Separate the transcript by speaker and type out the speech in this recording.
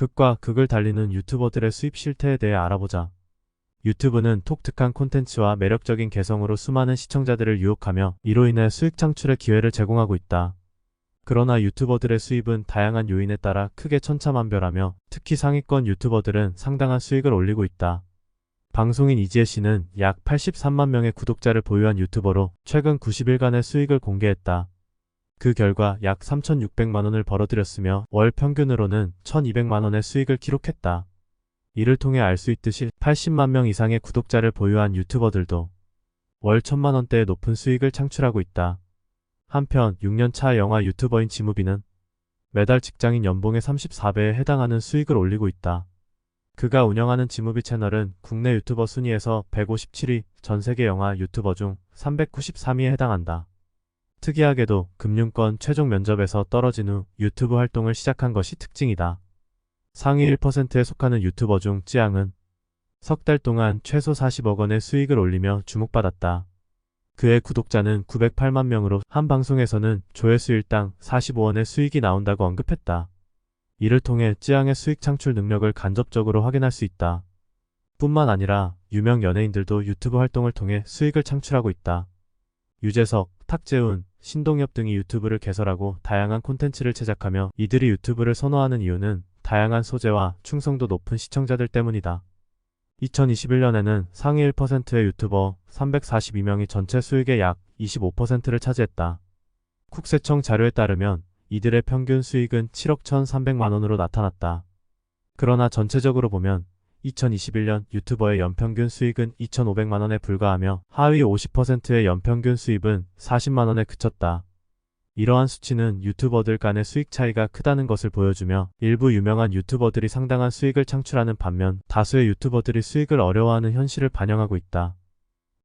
Speaker 1: 극과 극을 달리는 유튜버들의 수입 실태에 대해 알아보자. 유튜브는 독특한 콘텐츠와 매력적인 개성으로 수많은 시청자들을 유혹하며 이로 인해 수익 창출의 기회를 제공하고 있다. 그러나 유튜버들의 수입은 다양한 요인에 따라 크게 천차만별하며 특히 상위권 유튜버들은 상당한 수익을 올리고 있다. 방송인 이지혜 씨는 약 83만 명의 구독자를 보유한 유튜버로 최근 90일간의 수익을 공개했다. 그 결과 약 3,600만 원을 벌어들였으며 월 평균으로는 1,200만 원의 수익을 기록했다. 이를 통해 알 수 있듯이 80만 명 이상의 구독자를 보유한 유튜버들도 월 1천만 원대의 높은 수익을 창출하고 있다. 한편 6년차 영화 유튜버인 지무비는 매달 직장인 연봉의 34배에 해당하는 수익을 올리고 있다. 그가 운영하는 지무비 채널은 국내 유튜버 순위에서 157위, 전 세계 영화 유튜버 중 393위에 해당한다. 특이하게도 금융권 최종 면접에서 떨어진 후 유튜브 활동을 시작한 것이 특징이다. 상위 1%에 속하는 유튜버 중 찌양은 석 달 동안 최소 40억 원의 수익을 올리며 주목받았다. 그의 구독자는 908만 명으로 한 방송에서는 조회수 일당 45원의 수익이 나온다고 언급했다. 이를 통해 찌양의 수익 창출 능력을 간접적으로 확인할 수 있다. 뿐만 아니라 유명 연예인들도 유튜브 활동을 통해 수익을 창출하고 있다. 유재석, 탁재훈, 신동엽 등이 유튜브를 개설하고 다양한 콘텐츠를 제작하며 이들이 유튜브를 선호하는 이유는 다양한 소재와 충성도 높은 시청자들 때문이다. 2021년에는 상위 1%의 유튜버 342명이 전체 수익의 약 25%를 차지했다. 국세청 자료에 따르면 이들의 평균 수익은 7억 1,300만 원으로 나타났다. 그러나 전체적으로 보면 2021년 유튜버의 연평균 수익은 2,500만 원에 불과하며 하위 50%의 연평균 수입은 40만 원에 그쳤다. 이러한 수치는 유튜버들 간의 수익 차이가 크다는 것을 보여주며 일부 유명한 유튜버들이 상당한 수익을 창출하는 반면 다수의 유튜버들이 수익을 어려워하는 현실을 반영하고 있다.